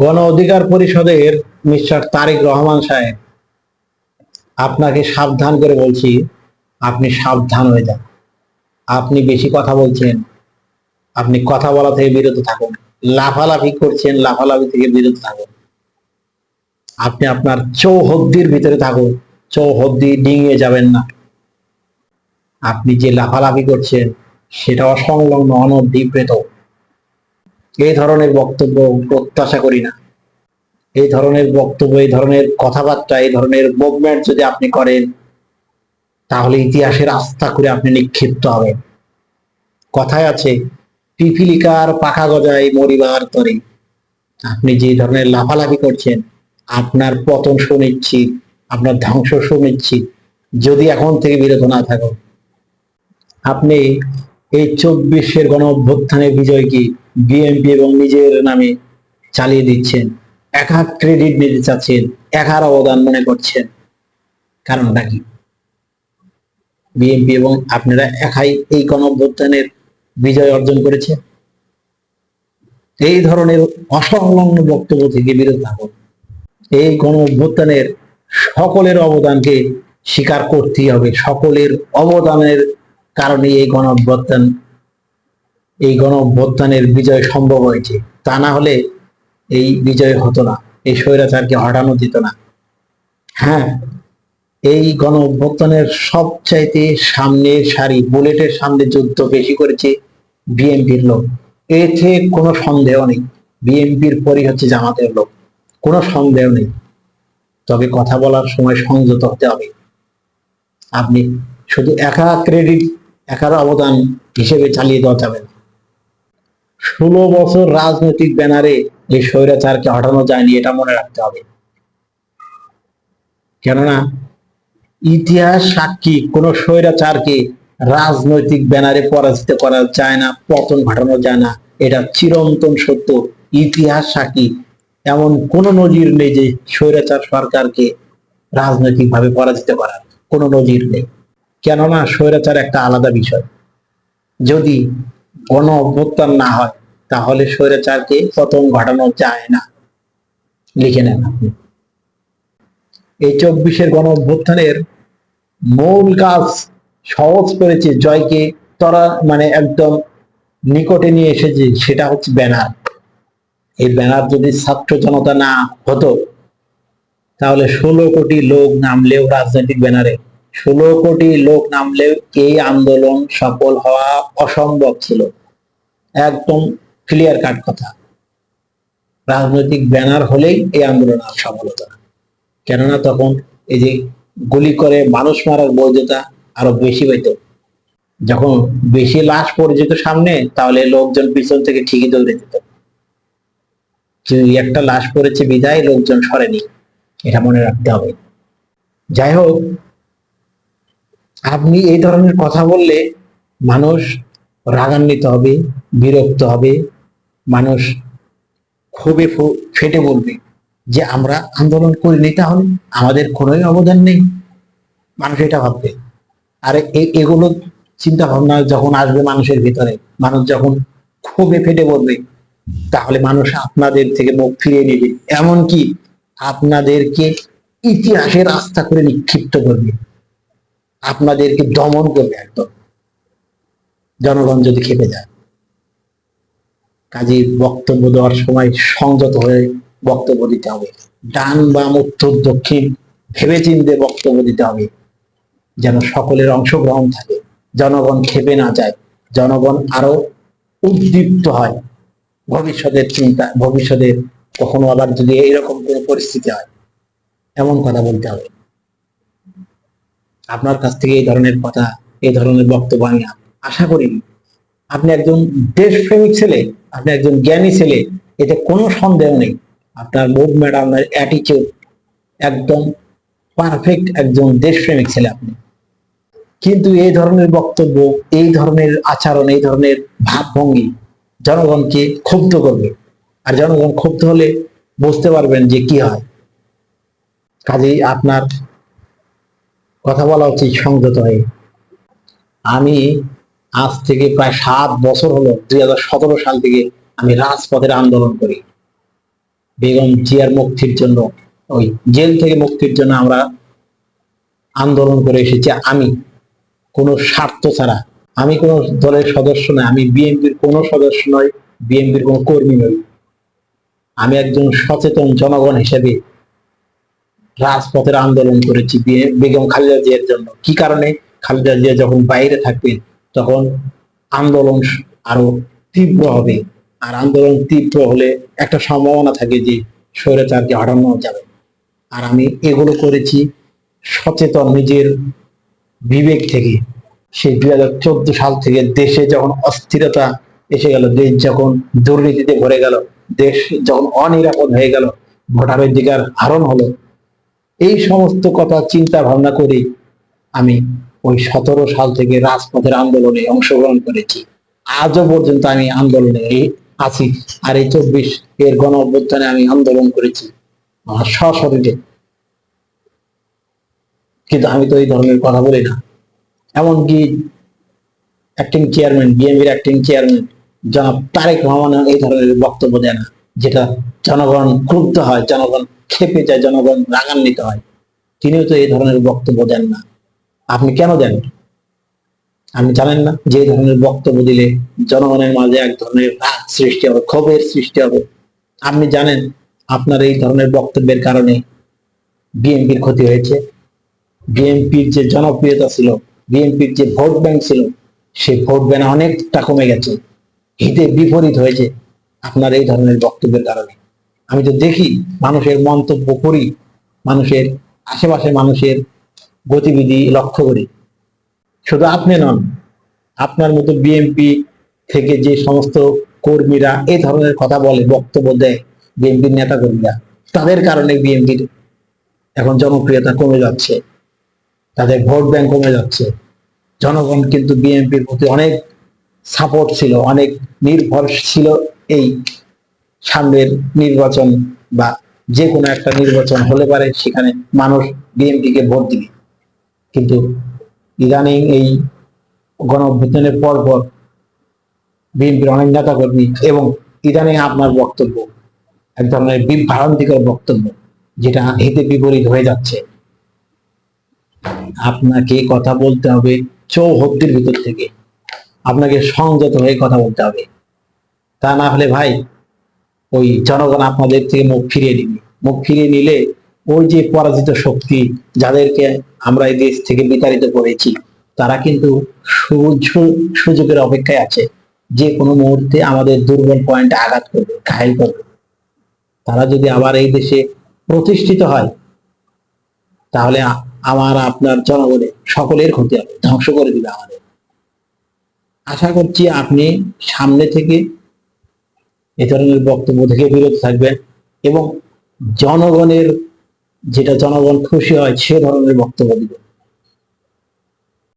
গণ অধিকার পরিষদের মিস্টার তারেক রহমান সাহেব, আপনাকে সাবধান করে বলছি, আপনি সাবধান হয়ে যান। আপনি বেশি কথা বলছেন, আপনি কথা বলা থেকে বিরত থাকুন। লাফালাফি করছেন, লাফালাফি থেকে বিরত থাকুন। আপনি আপনার চৌহদ্দির ভিতরে থাকুন, চৌহদ্দি ডিঙিয়ে যাবেন না। আপনি যে লাফালাফি করছেন, সেটা অসংলগ্ন অনধিবৃত এই ধরনের বক্তব্য প্রত্যাশা করি না। এই ধরনের বক্তব্য, এই ধরনের কথাবার্তা, এই ধরনের মুভমেন্ট যদি আপনি করেন, তাহলে ইতিহাসের আস্থা করে আপনি নিক্ষিপ্ত হবেন। কথায় আছে, পিপিলিকার পাখা গজায় মরিবার তরে। আপনি যে ধরনের লাফালাফি করছেন, আপনার পতন সুনিশ্চিত, আপনার ধ্বংস সুনিশ্চিত, যদি এখন থেকে বিরত না থাকো। আপনি এই চব্বিশের গণ অভ্যুত্থানের বিজয়কে বিএনপি এবং নিজের নামে চালিয়ে দিচ্ছেন। একা ক্রেডিট নিতে চাচ্ছেন একার অবদান মনে করছেন। কারণটা কি? বিএনপি এবং আপনারা একাই এই গণ অভ্যুত্থানের বিজয় অর্জন করেছে এই ধরনের অসংলগ্ন বক্তব্য থেকে বিরত থাকুন। এই গণ অভ্যুত্থানের সকলের অবদানকে স্বীকার করতেই হবে। সকলের অবদানের কারণে এই গণ অভ্যুত্থান এই গণ অভ্যুত্থানের বিজয় সম্ভব হয়েছে। তা না হলে এই বিজয় হতো না, এই স্বৈরাচারকে হটানো দিত না। হ্যাঁ এই গণ অভ্যুত্থানের সবচাইতে সামনে সারি, বুলেটের সামনে যুদ্ধ বেশি করেছে বিএনপির লোক। এতে কোনো সন্দেহ নেই, বিএনপির পরই হচ্ছে জামাতের লোক। কোনো সন্দেহ নেই। তবে কথা বলার সময় সংযত হতে হবে। আপনি শুধু একা ক্রেডিট একার অবদান হিসেবে চালিয়ে দেওয়া যাবে না। ষোলো বছর রাজনৈতিক ব্যানারে এই স্বৈরাচারকে হটানো যায়নি, এটা মনে রাখতে হবে। কেননা, ইতিহাস সাক্ষী কোন স্বৈরাচারকে রাজনৈতিক ব্যানারে পরাজিত করা যায় না, পতন ঘটানো যায় না। এটা চিরন্তন সত্য, ইতিহাস সাক্ষী। এমন কোন নজির নেই যে স্বৈরাচার সরকারকে রাজনৈতিক রাজনৈতিকভাবে পরাজিত করার কোনো নজির নেই। কেননা, স্বৈরাচার একটা আলাদা বিষয়। যদি গণ অভ্যুত্থান না হয়, তাহলে স্বৈরাচারকে পতন ঘটানো যায় না। লিখে নেন এই চব্বিশের গণ অভ্যুত্থানের মূল কাজ সহজ করেছে জয়কে তরা মানে একদম নিকটে নিয়ে এসেছে, সেটা হচ্ছে ব্যানার। এই ব্যানার যদি ছাত্র জনতা না হতো, তাহলে ষোলো কোটি লোক নামলেও রাজনৈতিক ব্যানারে ষোলো কোটি লোক নামলেও এই আন্দোলন সফল হওয়া অসম্ভব ছিল। একদম ক্লিয়ার কাট কথা। রাজনৈতিক ব্যানার হলেই এই আন্দোলন আর সফল হতো না কেননা তখন এই যে গুলি করে মানুষ মারার বৈধতা আরও বেশি হইত। যখন বেশি লাশ পড়ে যেত সামনে, তাহলে লোকজন পিছন থেকে ঠিকই দৌড়ে যেত একটা লাশ পড়েছে বিদায়, লোকজন সরেনি। এটা মনে রাখতে হবে। যাই হোক আপনি এই ধরনের কথা বললে মানুষ রাগান্বিত হবে, বিরক্ত হবে, মানুষ ক্ষোভে ফেটে বলবে যে আমরা আন্দোলন করিনি তাহলে আমাদের কোনোই অবদান নেই। মানুষ এটা ভাববে। আর এগুলো চিন্তা ভাবনা যখন আসবে মানুষের ভিতরে, মানুষ যখন ক্ষোভে ফেটে বলবে, তাহলে মানুষ আপনাদের থেকে মুখ ফিরিয়ে নেবে। এমনকি আপনাদেরকে ইতিহাসের আস্থা করে নিক্ষিপ্ত করবে। আপনাদেরকে দমন করবে একদম। জনগণ যদি খেপে যায়। কাজে বক্তব্য দেওয়ার সময় সংযত হয়ে বক্তব্য দিতে হবে। ডান বাম, উত্তর, দক্ষিণ ভেবে চিন্তে বক্তব্য দিতে হবে। যেন সকলের অংশগ্রহণ থাকে। জনগণ খেপে না যায়। জনগণ আরও উদ্দীপ্ত হয়। ভবিষ্যতের চিন্তা ভবিষ্যতের কখনো আবার যদি এইরকম কোনো পরিস্থিতি হয়, এমন কথা বলতে হবে। আপনার কাছ থেকে এই ধরনের কথা, এই ধরনের বক্তব্য আমি আশা করিনি। আপনি একজন দেশপ্রেমিক ছেলে, আপনি একজন জ্ঞানী ছেলে, এতে কোনো সন্দেহ নেই। আপনার মুভমেন্ট আপনার অ্যাটিচিউড একদম পারফেক্ট একজন দেশপ্রেমিক ছেলে আপনি। কিন্তু এই ধরনের বক্তব্য, এই ধরনের আচরণ, এই ধরনের ভাবভঙ্গি জনগণকে ক্ষুব্ধ করবে। আর জনগণ ক্ষুব্ধ হলে বুঝতে পারবেন যে কি হয়। কাজেই আপনার কথা বলা উচিত, সংযত হয়ে। আমি আজ থেকে প্রায় সাত বছর হলো, দুই হাজার সতেরো সাল থেকে আমি রাজপথের আন্দোলন করি। বেগম জিয়ার মুক্তির জন্য, ওই জেল থেকে মুক্তির জন্য আমরা আন্দোলন করে এসেছি। আমি কোনো স্বার্থ ছাড়া, আমি কোনো দলের সদস্য নয়, আমি বিএনপির কোনো সদস্য নই, বিএনপির কোনো কর্মী নই। আমি একজন সচেতন জনগণ হিসেবে রাজপথের আন্দোলন করেছি বেগম খালেদা জিয়ার জন্য। কি কারণে? খালেদা জিয়া যখন বাইরে থাকবেন, তখন আন্দোলন আরও তীব্র হবে। আর আন্দোলন তীব্র হলে একটা সম্ভাবনা থাকে যে স্বৈরাচারকে হটানো যাবে। আর আমি এগুলো করেছি সচেতন নিজের বিবেক থেকে। সেই দুই হাজার চোদ্দ সাল থেকে দেশে যখন অস্থিরতা এসে গেল, দেশ যখন দুর্নীতিতে ভরে গেল, দেশ যখন অনিরাপদ হয়ে গেল ভোটাধিকার হারণ হলো এই সমস্ত কথা চিন্তা ভাবনা করে আমি ওই সতেরো সাল থেকে রাজপথের আন্দোলনে অংশগ্রহণ করেছি। আজও পর্যন্ত আমি আন্দোলনে আছি আর এই চব্বিশ এর গণ অভ্যুত্থানে আমি আন্দোলন করেছি আমার সশরীরে। কিন্তু আমি তো এই ধরনের কথা বলি না। এমনকি অ্যাক্টিং চেয়ারম্যান বিএনপির অ্যাক্টিং চেয়ারম্যান জনাব তারেক রহমান এই ধরনের বক্তব্য দেয় না, যেটা জনগণ ক্রুদ্ধ হয়, জনগণ খেপে যায়, জনগণ রাগান্বিত হয়। তিনিও তো এই ধরনের বক্তব্য দেন না। আপনি কেন দেন? আপনি জানেন না? যে ধরনের বক্তব্য দিলে জনগণের মাঝে এক ধরনের রাগ সৃষ্টি হবে, ক্ষোভের সৃষ্টি হবে। আপনি জানেন, আপনার এই ধরনের বক্তব্যের কারণে বিএনপির ক্ষতি হয়েছে। বিএনপির যে জনপ্রিয়তা ছিল, বিএনপির যে ভোট ব্যাংক ছিল, সেই ভোট ব্যাংক অনেকটা কমে গেছে। হিতে বিপরীত হয়েছে আপনার এই ধরনের বক্তব্যের কারণে। আমি তো দেখি মানুষের মন্তব্য করি, মানুষের আশেপাশে মানুষের গতিবিধি লক্ষ্য করি। শুধু আপনি নন, আপনার মতো বিএনপি থেকে যে সমস্ত কর্মীরা এই ধরনের কথা বলে, বক্তব্য দেয় বিএনপির নেতা কর্মীরা তাদের কারণে বিএনপির এখন জনপ্রিয়তা কমে যাচ্ছে, তাদের ভোট ব্যাংক কমে যাচ্ছে। জনগণ কিন্তু বিএনপির প্রতি অনেক সাপোর্ট ছিল, অনেক নির্ভর ছিল এই সামনের নির্বাচন বা যে কোনো একটা নির্বাচন হলে পারে সেখানে মানুষ বিএনপিকে ভোট দিবে। কিন্তু ইদানিং এই গণ অভ্যুত্থানের পর পর বিএনপির অনেক নেতা কর্মী এবং ইদানিং আপনার বক্তব্য, এক ধরনের বিভ্রান্তিকর বক্তব্য, যেটা হিতে বিপরীত হয়ে যাচ্ছে। আপনাকে কথা বলতে হবে চৌহদ্দির ভিতর থেকে। আপনাকে সংযত হয়ে কথা বলতে হবে। তা না হলে ভাই ওই জনগণ আপনাদের থেকে মুখ ফিরিয়ে নিবে। মুখ ফিরিয়ে নিলে ওই যে পরাজিত শক্তি যাদেরকে আমরা এই দেশ থেকে বিতাড়িত করেছি, তারা কিন্তু সুযোগের অপেক্ষায় আছে। যে কোনো মুহূর্তে আমাদের দুর্বল পয়েন্টে আঘাত করবে, ঘায়ল করবে। তারা যদি আবার এই দেশে প্রতিষ্ঠিত হয়, তাহলে আমার, আপনার জনগণের সকলের ক্ষতি হবে, ধ্বংস করে দিবে আমাদের। আশা করছি আপনি সামনে থেকে এ ধরনের বক্তব্য থেকে বিরত থাকবেন এবং জনগণের, যেটা জনগণ খুশি হয় সে ধরনের বক্তব্য দিবেন